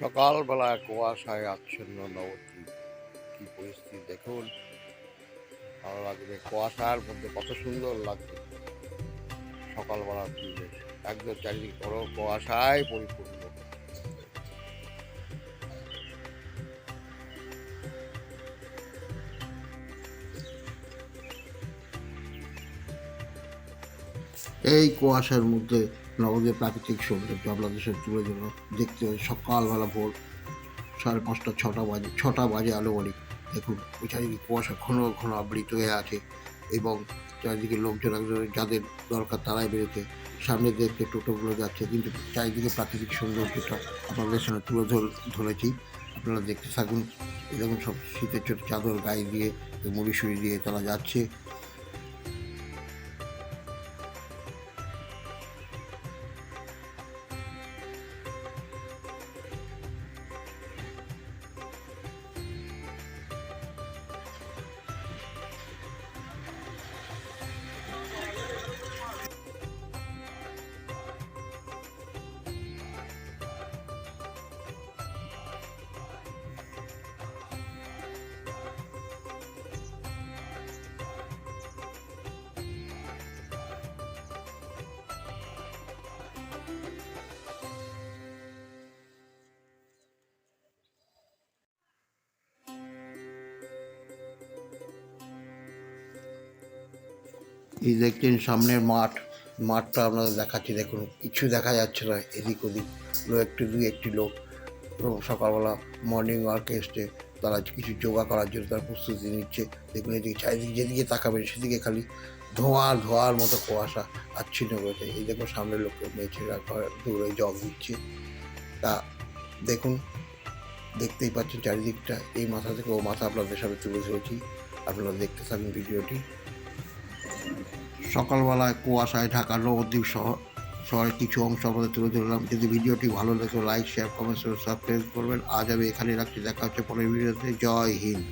সকালবেলা কুয়াশায় আচ্ছন্ন নবদ্বীপ। কি পরিস্থিতি দেখুন। ভালো লাগবে। কুয়াশার মধ্যে কত সুন্দর লাগবে। সকালবেলার পরিবেশ একদম চারিদিক বড় কুয়াশায় পরিপূর্ণ। এই কুয়াশার মধ্যে নগদের প্রাকৃতিক সৌন্দর্য আপনাদের তুলে ধরল দেখতে সকালবেলা ভোর, সাড়ে পাঁচটা, ছটা বাজে ছটা বাজে আলো বাড়ি দেখুন, ওই চারিদিকে কুয়াশা ঘন ঘন আবৃত হয়ে আছে এবং চারিদিকে লোকজন একজন, যাদের দরকার তারাই বেরোতে সামনে দেখতে টোটোগুলো যাচ্ছে, কিন্তু চারিদিকে প্রাকৃতিক সৌন্দর্যটা আপনাদের সামনে তুলে ধর- ধরেছি। আপনারা দেখতে থাকুন। এরকম সব শীতের ছোট চাদর গায়ে দিয়ে, মুড়ি সুড়ি দিয়ে তারা যাচ্ছে। এই দেখছেন সামনের মাঠ, মাঠটা আপনাদের দেখাচ্ছি। দেখুন, কিছু দেখা যাচ্ছে না, এদিক ওদিক। একটু দুই একটি লোক সকালবেলা মর্নিং ওয়ার্কে এসছে। তারা কিছু যোগা করার জন্য তার প্রস্তুতি নিচ্ছে। দেখুন, এদিকে চারিদিকে যেদিকে তাকাবেন, সেদিকে খালি ধোঁয়া, ধোঁয়ার মতো কুয়াশা, আচ্ছিন্ন করেছে এই দেখুন, সামনের লোক মেয়ে ছেলেরা ঘরে দৌড়ে জগ দিচ্ছে। তা দেখুন, দেখতেই পাচ্ছেন চারিদিকটা। এই মাথা থেকে ও মাথা আপনাদের সামনে তুলে ধরেছি। আপনারা দেখতে থাকুন ভিডিওটি। সকালবেলায় কুয়াশায় ঢাকা নবদ্বীপ শহর, শহরের কিছু অংশ আমাদের তুলে ধরলাম। যদি ভিডিওটি ভালো লাগে লাইক শেয়ার কমেন্ট সাবস্ক্রাইব করবেন। আজ আমি এখানে রাখছি। দেখা হচ্ছে পরের ভিডিওতে। জয় হিন্দ।